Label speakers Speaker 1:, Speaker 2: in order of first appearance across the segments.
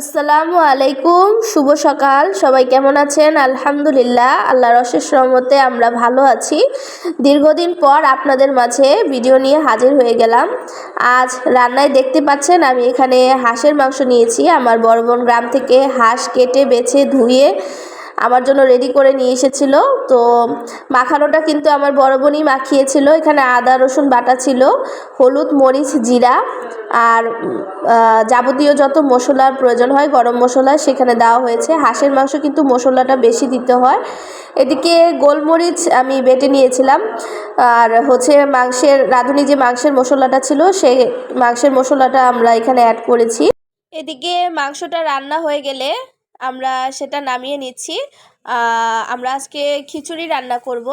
Speaker 1: আসসালামু আলাইকুম, শুভ সকাল। সবাই কেমন আছেন? আলহামদুলিল্লাহ, আল্লাহর অশেষ রহমতে আমরা ভালো আছি। দীর্ঘদিন পর আপনাদের মাঝে ভিডিও নিয়ে হাজির হয়ে গেলাম। আজ রান্নায় দেখতে পাচ্ছেন, আমি এখানে হাঁসের মাংস নিয়েছি। আমার বড় বোন গ্রাম থেকে হাঁস কেটে, বেছে, ধুয়ে আমার জন্য রেডি করে নিয়ে এসেছিল। তো মাখানোটা কিন্তু আমার বড় বোনই মাখিয়েছিল। এখানে আদা, রসুন বাটা ছিল, হলুদ, মরিচ, জিরা আর যাবতীয় যত মশলার প্রয়োজন হয়, গরম মশলা সেখানে দেওয়া হয়েছে। হাঁসের মাংস কিন্তু মশলাটা বেশি দিতে হয়। এদিকে গোলমরিচ আমি বেটে নিয়েছিলাম। আর হচ্ছে মাংসের, রাঁধুনি যে মাংসের মশলাটা ছিল সেই মাংসের মশলাটা আমরা এখানে অ্যাড করেছি। এদিকে মাংসটা রান্না হয়ে গেলে আমরা সেটা নামিয়ে নিচ্ছি। আমরা আজকে খিচুড়ি রান্না করব।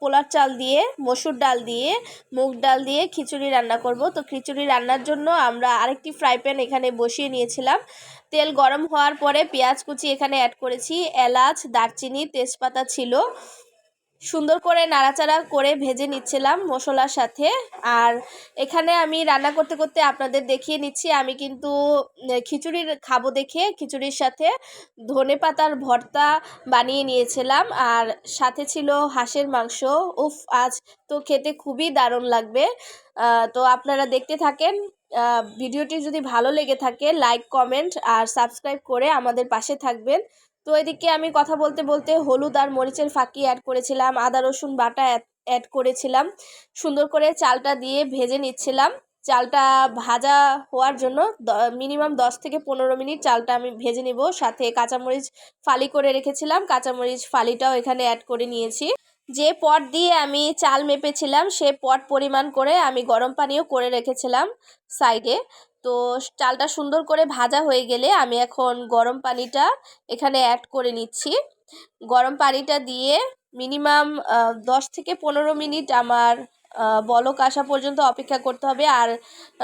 Speaker 1: পোলার চাল দিয়ে, মসুর ডাল দিয়ে, মুগ ডাল দিয়ে খিচুড়ি রান্না করব। তো খিচুড়ি রান্নার জন্য আমরা আরেকটি ফ্রাই প্যান এখানে বসিয়ে নিয়েছিলাম। তেল গরম হওয়ার পরে পেঁয়াজ কুচি এখানে অ্যাড করেছি। এলাচ, দারচিনি, তেজপাতা ছিল। সুন্দর করে নাড়াচাড়া করে ভেজে নিচ্ছিলাম মশলার সাথে। আর এখানে আমি রান্না করতে করতে আপনাদের দেখিয়ে নিচ্ছি, আমি কিন্তু খিচুড়ির খাব দেখে খিচুড়ির সাথে ধনে পাতার ভর্তা বানিয়ে নিয়েছিলাম। আর সাথে ছিল হাঁসের মাংস। উফ, আজ তো খেতে খুবই দারুণ লাগবে। তো আপনারা দেখতে থাকেন। ভিডিওটি যদি ভালো লেগে থাকে, লাইক, কমেন্ট আর সাবস্ক্রাইব করে আমাদের পাশে থাকবেন। তো এদিকে আমি কথা বলতে বলতে হলুদ আর মরিচের ফাঁকি অ্যাড করেছিলাম, আদা, রসুন বাটা অ্যাড করেছিলাম। সুন্দর করে চালটা দিয়ে ভেজে নিচ্ছিলাম। চালটা ভাজা হওয়ার জন্য মিনিমাম দশ থেকে পনেরো মিনিট চালটা আমি ভেজে নিব। সাথে কাঁচামরিচ ফালি করে রেখেছিলাম। কাঁচামরিচ ফালিটাও এখানে অ্যাড করে নিয়েছি। যে পট দিয়ে আমি চাল মেপেছিলাম, সে পট পরিমাণ করে আমি গরম পানিও করে রেখেছিলাম সাইডে তো চালটা সুন্দর করে ভাজা হয়ে গেলে আমি এখন গরম পানিটা এখানে অ্যাড করে নিচ্ছি। গরম পানিটা দিয়ে মিনিমাম দশ থেকে পনেরো মিনিট আমার বলক আসা পর্যন্ত অপেক্ষা করতে হবে আর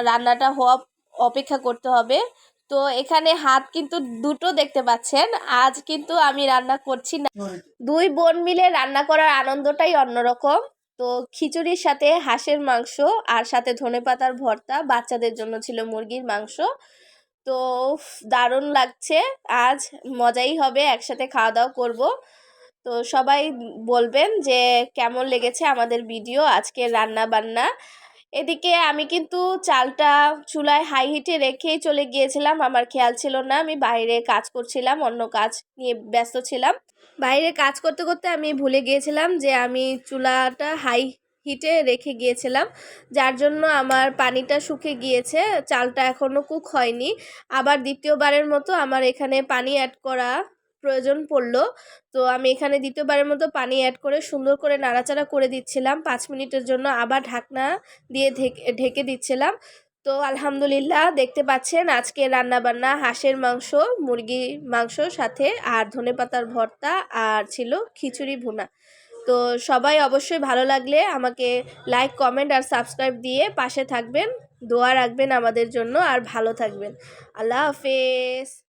Speaker 1: রান্নাটা হওয়া অপেক্ষা করতে হবে। তো এখানে হাত কিন্তু দুটো দেখতে পাচ্ছেন আজ কিন্তু আমি রান্না করছি না। দুই বোন মিলে রান্না করার আনন্দটাই অন্যরকম। তো খিচুড়ির সাথে হাঁসের মাংস আর সাথে ধনে পাতার ভর্তা বাচ্চাদের জন্য ছিল মুরগির মাংস। তো দারুণ লাগছে। আজ মজাই হবে, একসাথে খাওয়া দাওয়া করব। তো সবাই বলবেন যে কেমন লেগেছে আমাদের ভিডিও আজকে রান্না বান্না এদিকে আমি কিন্তু চালটা চুলায় হাই হিটে রেখেই চলে গিয়েছিলাম। আমার খেয়াল ছিল না, আমি বাইরে কাজ করছিলাম, অন্য কাজ নিয়ে ব্যস্ত ছিলাম। বাইরে কাজ করতে করতে আমি ভুলে গিয়েছিলাম যে আমি চুলাটা হাই হিটে রেখে গিয়েছিলাম। যার জন্য আমার পানিটা শুকে গিয়েছে, চালটা এখনও কুক হয়নি। আবার দ্বিতীয়বারের মতো আমার এখানে পানি অ্যাড করা প্রয়োজন পড়ল। তো আমি এখানে দ্বিতীয়বারের মতো পানি অ্যাড করে সুন্দর করে নাড়াচাড়া করে দিচ্ছিলাম। পাঁচ মিনিটের জন্য আবার ঢাকনা দিয়ে ঢেকে দিচ্ছিলাম। তো আলহামদুলিল্লাহ দেখতে পাচ্ছেন আজকে রান্নাবান্না হাঁসের মাংস মুরগির মাংস সাথে আর ধনে পাতার ভর্তা আর ছিল খিচুড়ি ভুনা। তো সবাই অবশ্যই ভালো লাগলে আমাকে লাইক কমেন্ট আর সাবস্ক্রাইব দিয়ে পাশে থাকবেন। দোয়া রাখবেন আমাদের জন্য আর ভালো থাকবেন। আল্লাহ হাফেজ।